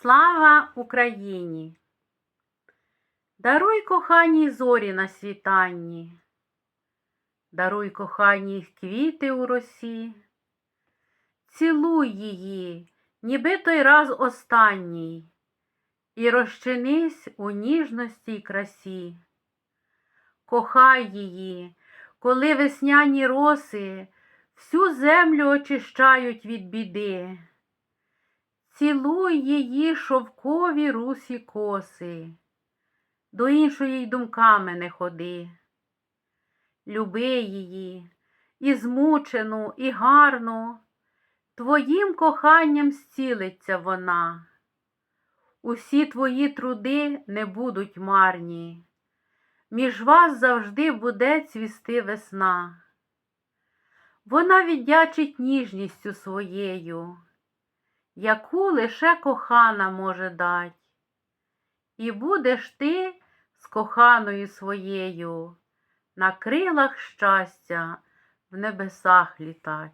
Слава Україні! Даруй коханій зорі на світанні, даруй коханій квіти у росі, цілуй її, ніби той раз останній, і розчинись у ніжності й красі. Кохай її, коли весняні роси всю землю очищають від біди. Цілуй її шовкові русі коси, до іншої й думками не ходи. Люби її, і змучену, і гарну, твоїм коханням зцілиться вона. Усі твої труди не будуть марні, між вас завжди буде цвісти весна. Вона віддячить ніжністю своєю яку лише кохана може дать. І будеш ти з коханою своєю на крилах щастя в небесах літать.